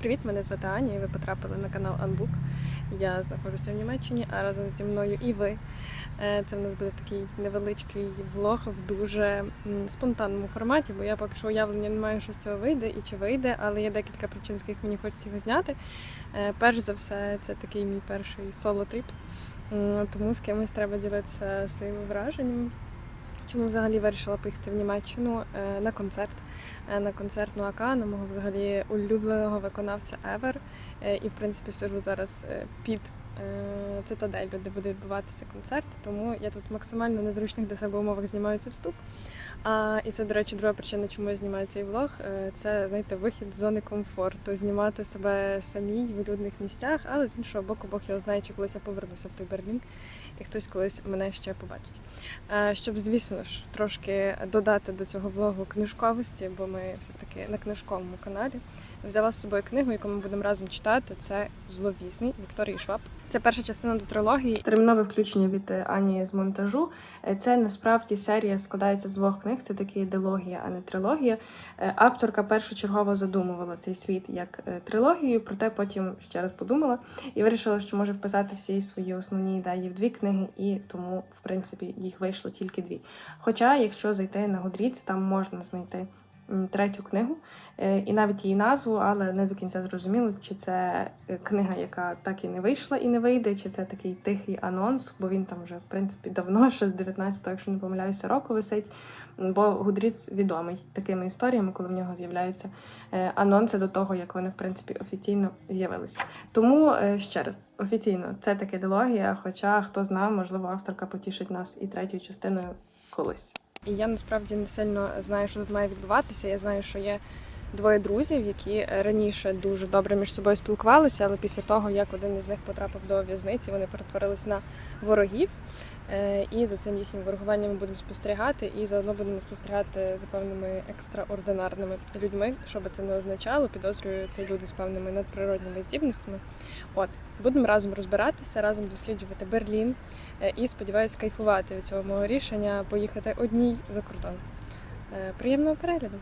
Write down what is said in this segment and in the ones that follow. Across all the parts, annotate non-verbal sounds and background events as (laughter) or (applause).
Привіт, мене звати Аня, і ви потрапили на канал Unbook. Я знаходжуся в Німеччині, а разом зі мною і ви. Е, Це в нас буде такий невеличкий влог в дуже спонтанному форматі, бо я поки що уявлення не маю, що з цього вийде і чи вийде, але є декілька причин, з яких мені хочеться його зняти. Е, Перш за все, це такий мій перший соло-тріп, тому з кимось треба ділитися своїми враженнями. Чому взагалі вирішила поїхати в Німеччину е, на концерт, е, на концертну Нуака, на мого взагалі улюбленого виконавця Ever. Е, І в принципі сижу зараз під е, цитаделью, де буде відбуватися концерт. Тому я тут максимально незручних для себе умовах знімаю цей вступ. А, і це, до речі, друга причина, чому я знімаю цей влог. Е, Це знаєте, вихід з зони комфорту, знімати себе самій в людних місцях, але з іншого боку, Бог його знає, чи колись я повернуся в той Берлін, і хтось колись мене ще побачить. Е, Щоб, звісно ж, трошки додати до цього влогу книжковості, бо ми все-таки на книжковому каналі. Взяла з собою книгу, яку ми будемо разом читати. Це зловісний Вікторії Шваб. Це перша частина до трилогії. Термінове включення від е, Ані з монтажу. Е, Це насправді серія складається з двох книг. Це таки дилогія, а не трилогія. Е, Авторка першочергово задумувала цей світ як трилогію, проте потім ще раз подумала і вирішила, що може вписати всі свої основні ідеї в дві книги, і тому, в принципі, їх вийшло тільки дві. Хоча, якщо зайти на Goodreads, там можна знайти третю книгу е, і навіть її назву, але не до кінця зрозуміло, чи це е, книга, яка так і не вийшла і не вийде, чи це такий тихий анонс, бо він там вже в принципі давно, ще з 19-го, якщо не помиляюся, року висить. Бо Goodreads відомий такими історіями, коли в нього з'являються е, анонси до того, як вони в принципі офіційно з'явилися. Тому ще раз офіційно це таке дилогія. Хоча хто знає, можливо, авторка потішить нас і третьою частиною колись. І я насправді не сильно знаю, що тут має відбуватися. Я знаю, що є двоє друзів, які раніше дуже добре між собою спілкувалися, але після того, як один із них потрапив до в'язниці, вони перетворились на ворогів. Е, І за цим їхнім ворогуванням ми будемо спостерігати, і заодно будемо спостерігати за певними екстраординарними людьми, що би це не означало. Підозрюю, це люди з певними надприродними здібностями. От будемо разом розбиратися, разом досліджувати Берлін е, і сподіваюся кайфувати від цього мого рішення поїхати одній за кордон. Е, Приємного перегляду!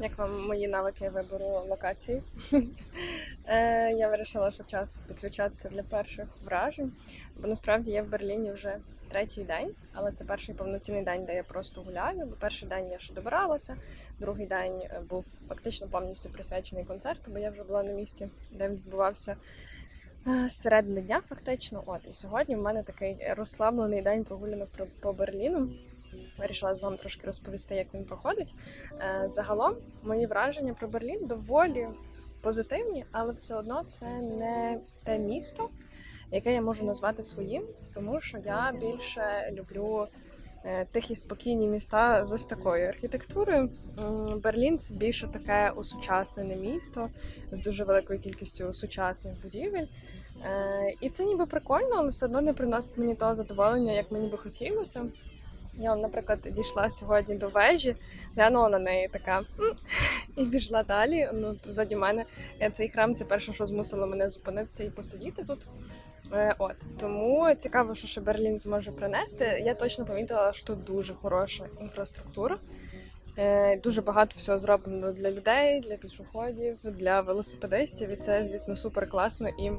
Як вам мої навики вибору локації? (laughs) Е, Я вирішила, що час підключатися для перших вражень, бо насправді я в Берліні вже третій день, але це перший повноцінний день, де я просто гуляю. Бо перший день я ще добиралася, другий день е, був фактично повністю присвячений концерту, бо я вже була на місці, де він відбувався е, середини дня, фактично. От і сьогодні в мене такий розслаблений день прогулянок по Берліну. Вирішила з вами трошки розповісти, як він проходить. Е, Загалом мої враження про Берлін доволі позитивні, але все одно це не те місто, яке я можу назвати своїм, тому що я більше люблю е, тихі спокійні міста з ось такою архітектурою. Берлін це більше таке усучаснене місто з дуже великою кількістю сучасних будівель. Е, І це ніби прикольно, але все одно не приносить мені того задоволення, як мені би хотілося. Я, наприклад, дійшла сьогодні до вежі, глянула на неї така і пішла далі. Ну, ззаді мене е, цей храм це перше, що змусило мене зупинитися і посидіти тут. Е, От тому цікаво, що ще Берлін зможе принести. Я точно помітила, що тут дуже хороша інфраструктура. Е, Дуже багато всього зроблено для людей, для пішоходів, для велосипедистів. І це, звісно, супер класно і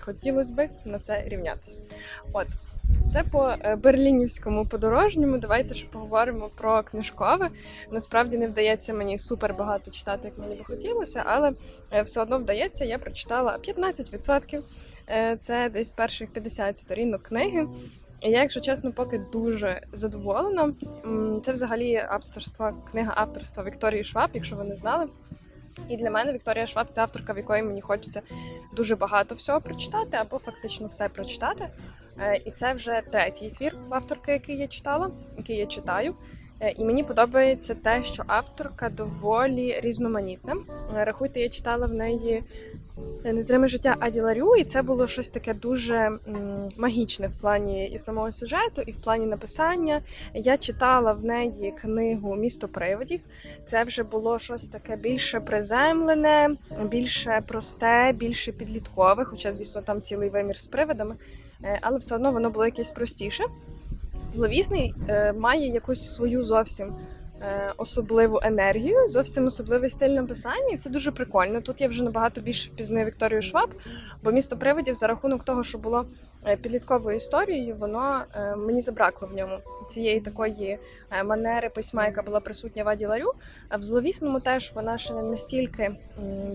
хотілося би на це рівнятися. От Це по е, берлінівському подорожньому. Давайте ще поговоримо про книжкове. Насправді не вдається мені супер багато читати, як мені би хотілося, але е, все одно вдається. Я прочитала 15%. Е, Це десь перших 50 сторінок книги. Я, якщо чесно, поки дуже задоволена. Це взагалі авторства, книга авторства Вікторії Шваб, якщо ви не знали. І для мене Вікторія Шваб це авторка, в якої мені хочеться дуже багато всього прочитати, або фактично все прочитати. Е, І це вже третій твір авторки, який я читала, який я читаю. Е, І мені подобається те, що авторка доволі різноманітна. Е, Рахуйте, я читала в неї незриме життя Аді Ларю, і це було щось таке дуже магічне в плані і самого сюжету, і в плані написання. Я читала в неї книгу Місто привидів. Це вже було щось таке більше приземлене, більше просте, більше підліткове, хоча, звісно, там цілий вимір з привидами, Е, але все одно воно було якесь простіше. Зловісний е, має якусь свою зовсім е, особливу енергію, зовсім особливий стиль написання, і це дуже прикольно. Тут я вже набагато більше впізнаю Вікторію Шваб, бо місто привидів за рахунок того, що було е, підлітковою історією, воно е, мені забракло в ньому цієї такої е, манери письма, яка була присутня в Аді Ларю. В зловісному теж вона ще не настільки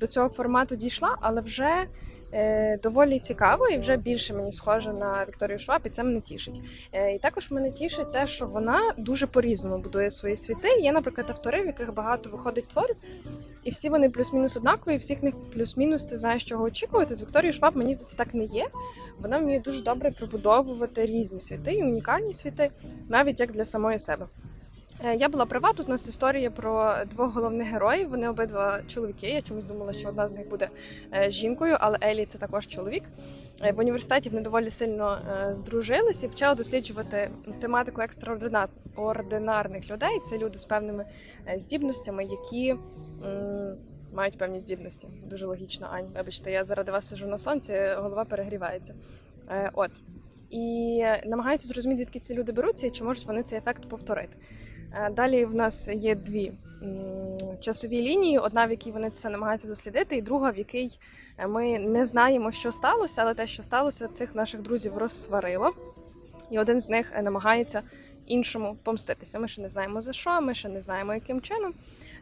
до цього формату дійшла, але вже. Е, Доволі цікаво і вже більше мені схоже на Вікторію Шваб, і це мене тішить. Е, І також мене тішить те, що вона дуже по-різному будує свої світи. Є, наприклад, автори, в яких багато виходить творів, і всі вони плюс-мінус однакові, і всіх них плюс-мінус ти знаєш, чого очікувати. З Вікторією Шваб мені здається, так не є. Вона вміє дуже добре прибудовувати різні світи і унікальні світи, навіть як для самої себе. Е, Я була права. Тут у нас історія про двох головних героїв. Вони обидва чоловіки. Я чомусь думала, що одна з них буде е, жінкою, але Елі це також чоловік. Е, В університеті вони доволі сильно здружилися і почали досліджувати тематику екстраординарних людей. Це люди з певними здібностями, які мають певні здібності. Дуже логічно, Ань. Вибачте, я заради вас сижу на сонці, голова перегрівається. От. І намагаються зрозуміти, звідки ці люди беруться і чи можуть вони цей ефект повторити. Е, Далі в нас є дві часові лінії: одна, в якій вони це намагаються дослідити, і друга, в якій е, ми не знаємо, що сталося, але те, що сталося, цих наших друзів розсварило. І один з них е, намагається іншому помститися. Ми ще не знаємо за що, ми ще не знаємо, яким чином,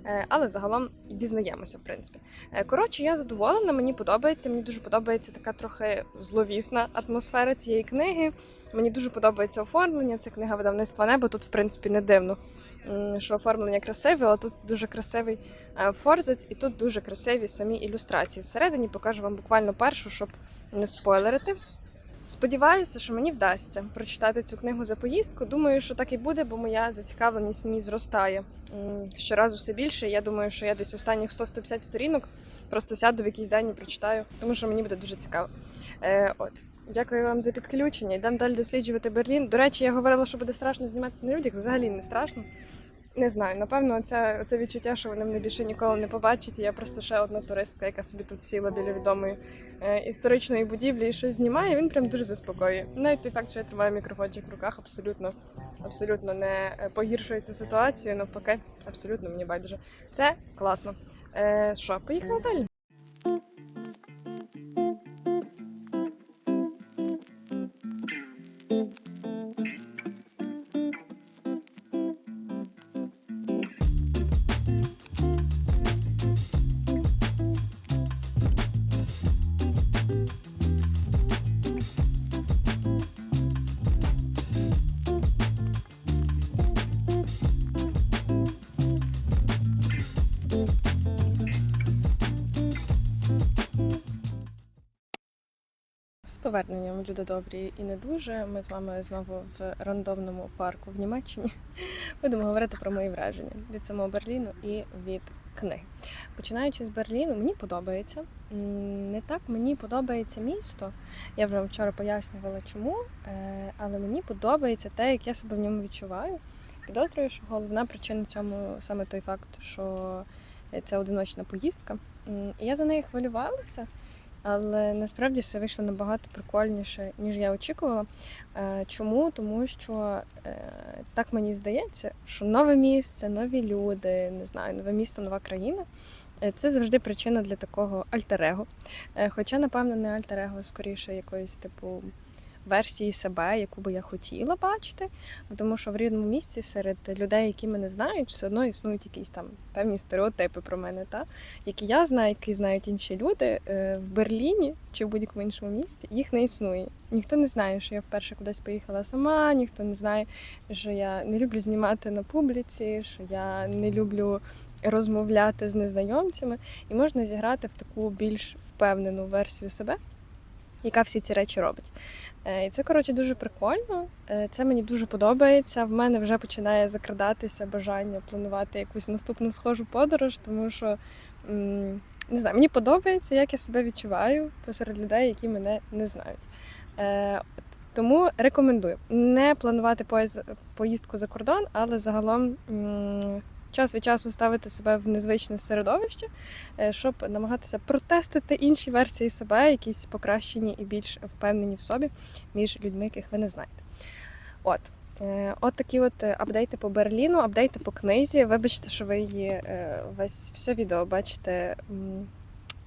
е, але загалом дізнаємося, в принципі. Е, Коротше, я задоволена, мені подобається. Мені дуже подобається така трохи зловісна атмосфера цієї книги. Мені дуже подобається оформлення. Це книга видавництва небо. Тут, в принципі, не дивно, що оформлення красиве, але тут дуже красивий е, форзаць, і тут дуже красиві самі ілюстрації. Всередині покажу вам буквально першу, щоб не спойлерити. Сподіваюся, що мені вдасться прочитати цю книгу за поїздку. Думаю, що так і буде, бо моя зацікавленість ній зростає щоразу все більше. Я думаю, що я десь останніх 100-150 сторінок просто сяду в якийсь день і прочитаю, тому що мені буде дуже цікаво. Е, от. Дякую вам за підключення. Йдемо далі досліджувати Берлін. До речі, я говорила, що буде страшно знімати на людях. Взагалі не страшно. Не знаю, напевно, це, це відчуття, що вони мене більше ніколи не побачать. Я просто ще одна туристка, яка собі тут сіла біля відомої е, історичної будівлі і щось знімає. Він прям дуже заспокоює. Навіть той факт, що я тримаю мікрофончик в руках, абсолютно, абсолютно не е, погіршує цю ситуацію. Навпаки, абсолютно мені байдуже. Це класно. Е, що, поїхали далі? Поверненням люди добрі і не дуже. Ми з вами знову в рандомному парку в Німеччині. (laughs) Будемо говорити про мої враження від самого Берліну і від книги. Починаючи з Берліну, мені подобається. Не так мені подобається місто. Я вже вчора пояснювала, чому, е, але мені подобається те, як я себе в ньому відчуваю. Підозрюю, що головна причина цьому саме той факт, що це одиночна поїздка. І я за неї хвилювалася. Але насправді все вийшло набагато прикольніше, ніж я очікувала. Е, Чому? Тому що е, так мені здається, що нове місце, нові люди, не знаю, нове місто, нова країна. е, Це завжди причина для такого альтерего. Хоча, напевно, не альтерего, скоріше якоїсь типу версії себе, яку би я хотіла бачити. Бо Тому що в рідному місці серед людей, які мене знають, все одно існують якісь там певні стереотипи про мене, та які я знаю, які знають інші люди. Е, В Берліні чи в будь-якому іншому місті їх не існує. Ніхто не знає, що я вперше кудись поїхала сама, ніхто не знає, що я не люблю знімати на публіці, що я не люблю розмовляти з незнайомцями, і можна зіграти в таку більш впевнену версію себе, яка всі ці речі робить. Е, І це, коротше, дуже прикольно. Е, Це мені дуже подобається. В мене вже починає закрадатися бажання планувати якусь наступну схожу подорож, тому що не знаю, мені подобається, як я себе відчуваю посеред людей, які мене не знають. Е. Тому рекомендую не планувати поїздку за кордон, але загалом час від часу ставити себе в незвичне середовище, е, щоб намагатися протестити інші версії себе, якісь покращені і більш впевнені в собі між людьми, яких ви не знаєте. От. Е, От такі от е, апдейти по Берліну, апдейти по книзі. Вибачте, що ви її весь все відео бачите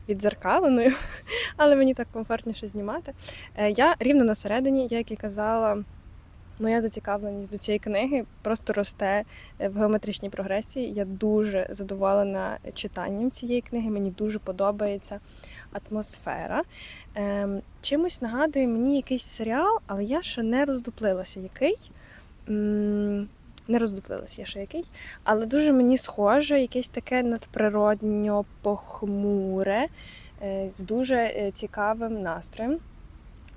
відзеркаленою, (laughs) але мені так комфортніше знімати. Я рівно на середині, як і казала, моя зацікавленість до цієї книги просто росте е, в геометричній прогресії. Я дуже задоволена читанням цієї книги. Мені дуже подобається атмосфера. Ем, Чимось нагадує мені якийсь серіал, але я ще не роздуплилася, який. М, Не роздуплилася я ще який, але дуже мені схоже, якесь таке надприродньо похмуре, е, з дуже е, цікавим настроєм.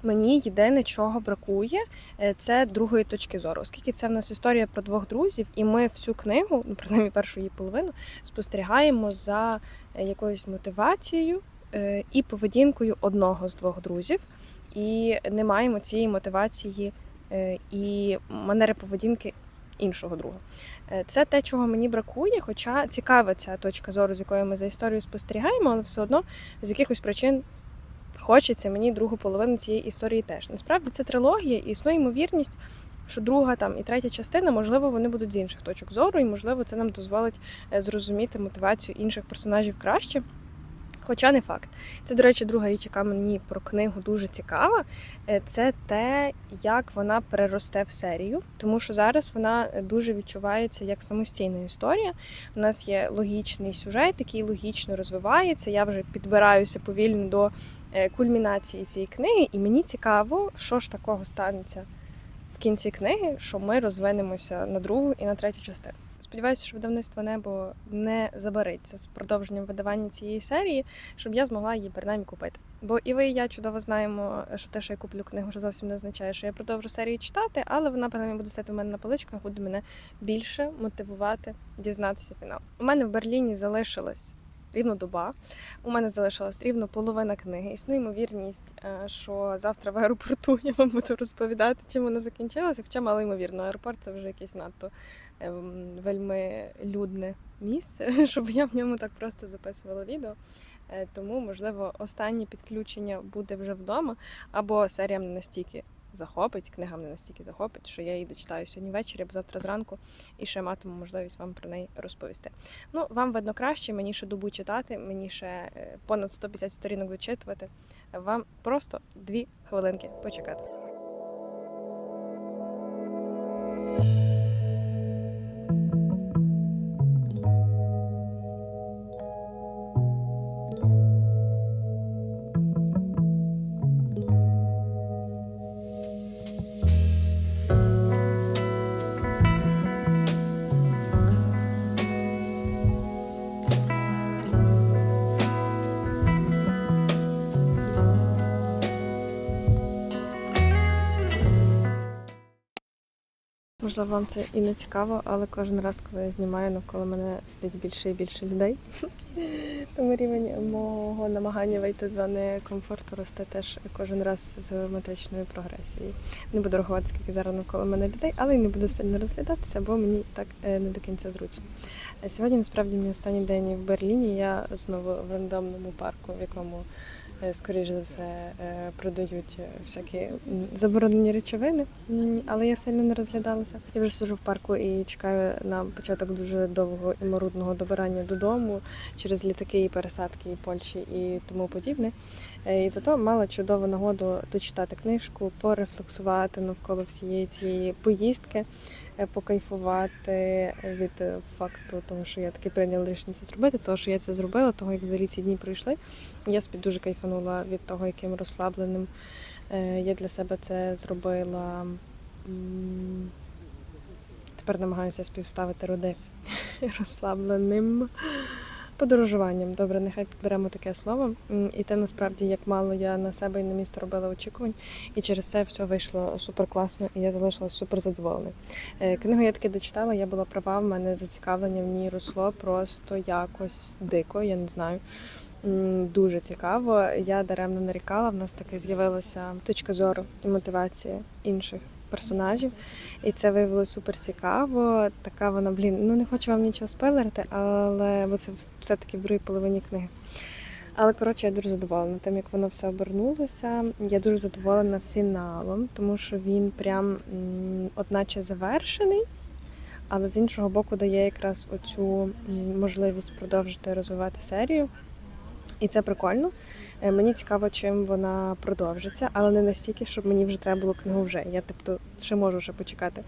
Мені єдине чого бракує, е, це другої точки зору. Оскільки це в нас історія про двох друзів, і ми всю книгу, ну принаймні першу її половину, спостерігаємо за е, якоюсь мотивацією е, і поведінкою одного з двох друзів, і не маємо цієї мотивації і манери поведінки іншого друга. Це те, чого мені бракує, хоча цікава ця точка зору, з якої ми за історією спостерігаємо, але все одно з якихось причин хочеться мені другу половину цієї історії теж. Насправді це трилогія, і існує ймовірність, що друга там і третя частина, можливо, вони будуть з інших точок зору, і можливо, це нам дозволить е, зрозуміти мотивацію інших персонажів краще. Хоча не факт. Це, до речі, друга річ, яка мені про книгу дуже цікава, е, це те, як вона переросте в серію, тому що зараз вона е, дуже відчувається як самостійна історія. У нас є логічний сюжет, який логічно розвивається. Я вже підбираюся повільно до кульмінації цієї книги, і мені цікаво, що ж такого станеться в кінці книги, що ми розвинемося на другу і на третю частину. Сподіваюся, що видавництво небо не забариться з продовженням видавання цієї серії, щоб я змогла її принаймні купити. Бо і ви, і я чудово знаємо, що те, що я куплю книгу, вже зовсім не означає, що я продовжу серію читати, але вона принаймні буде стояти в мене на поличках, буде мене більше мотивувати дізнатися фінал. У мене в Берліні залишилась рівно доба. У мене залишилась рівно половина книги. Існує ймовірність, е, що завтра в аеропорту (laughs) я вам буду розповідати, чим вона закінчилася. Хоча мало ймовірно, аеропорт це вже якесь надто ем, вельми людне місце, (laughs) щоб я в ньому так просто записувала відео. Е, Тому, можливо, останнє підключення буде вже вдома, або серія мене настільки захопить, книга мене настільки захопить, що я її дочитаю сьогодні ввечері або завтра зранку і ще матиму можливість вам про неї розповісти. Ну, вам видно краще, мені ще добу читати, мені ще е, понад 150 сторінок дочитувати. Вам просто дві хвилинки почекати. Можливо, вам це і не цікаво, але кожен раз, коли я знімаю, навколо мене сидить більше і більше людей. (laughs) Тому рівень мого намагання вийти з зони комфорту росте теж кожен раз з геометричною прогресією. Не буду рахувати, скільки зараз навколо мене людей, але й не буду сильно розглядатися, бо мені так е, не до кінця зручно. Е, Сьогодні насправді мій останній день в Берліні. Я знову в рандомному парку, в якому скоріш за все е, продають е, всякі заборонені речовини, але я сильно не розглядалася. Я вже сижу в парку і чекаю на початок дуже довгого і марудного добирання додому через літаки і пересадки і Польщі і тому подібне. Е, І зато мала чудову нагоду дочитати книжку, порефлексувати навколо всієї цієї поїздки, е, покайфувати від е, факту того, що я таки прийняла рішення це зробити, того, що я це зробила, того, як взагалі ці дні пройшли. Я собі дуже кайфанула від того, яким розслабленим е, я для себе це зробила. Тепер намагаюся співставити роди (laughs) розслабленим подорожуванням. Добре, нехай підберемо таке слово. І те насправді як мало я на себе і на місто робила очікувань, і через це все вийшло супер класно, і я залишилася супер задоволена. Е, Книгу я таки дочитала, я була права, в мене зацікавлення в ній росло просто якось дико, я не знаю. Дуже цікаво. Я даремно нарікала. В нас таки з'явилася точка зору і мотивація інших персонажів, і це виявилося супер цікаво. Така вона, блін, ну не хочу вам нічого спойлерити, але бо це все таки в другій половині книги. Але коротше, я дуже задоволена тим, як воно все обернулося. Я дуже задоволена фіналом, тому що він прям одначе завершений, але з іншого боку дає якраз оцю можливість продовжити розвивати серію. І це прикольно. Е, Мені цікаво, чим вона продовжиться, але не настільки, щоб мені вже треба було книгу вже. Я тобто ще можу ще почекати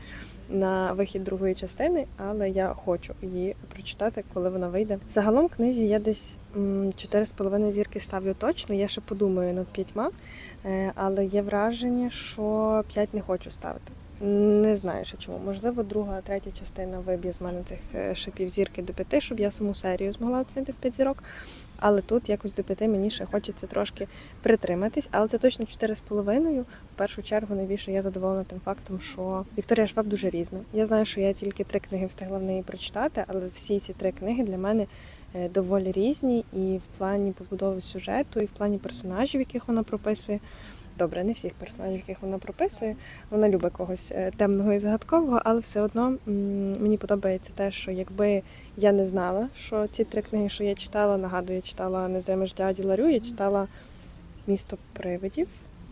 на вихід другої частини, але я хочу її прочитати, коли вона вийде. Загалом книзі я десь м, 4,5 зірки ставлю точно. Я ще подумаю над п'ятьма, е, але є враження, що 5 не хочу ставити. Не знаю ще чому. Можливо, друга, третя частина виб'є з мене цих е, шипів зірки до п'яти, щоб я саму серію змогла оцінити в 5 зірок. Але тут якось до п'яти мені ще хочеться трошки притриматись, але це точно 4,5. В першу чергу найбільше я задоволена тим фактом, що Вікторія Шваб дуже різна. Я знаю, що я тільки три книги встигла в неї прочитати, але всі ці три книги для мене е, доволі різні і в плані побудови сюжету, і в плані персонажів, яких вона прописує. Добре, не всіх персонажів, яких вона прописує. Вона любить когось е, темного і загадкового, але все одно мені подобається те, що якби я не знала, що ці три книги, що я читала, нагадую, я читала «Незриме ж дяді Ларю, я читала Місто привидів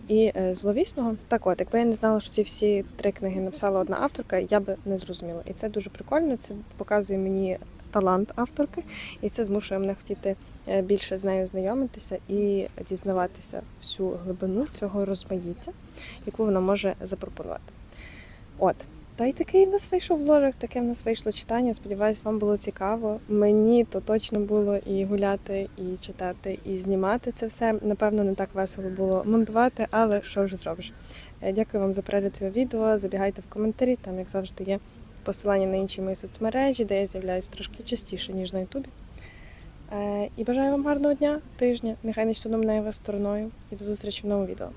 і е, зловісного. Так от, якби я не знала, що ці всі три книги написала одна авторка, я би не зрозуміла. І це дуже прикольно. Це показує мені талант авторки, і це змушує мене хотіти е, більше з нею знайомитися і дізнаватися всю глибину цього розмаїття, яку вона може запропонувати. От. Та й такий в нас вийшов вложик, таке в нас вийшло читання. Сподіваюсь, вам було цікаво. Мені то точно було і гуляти, і читати, і знімати це все. Напевно, не так весело було монтувати, але що вже зробиш. Е, Дякую вам за перегляд цього відео. Забігайте в коментарі, там, як завжди, є посилання на інші мої соцмережі, де я з'являюсь трошки частіше, ніж на Ютубі. Е, І бажаю вам гарного дня, тижня. Нехай не щодо мене вас стороною. І до зустрічі в новому відео.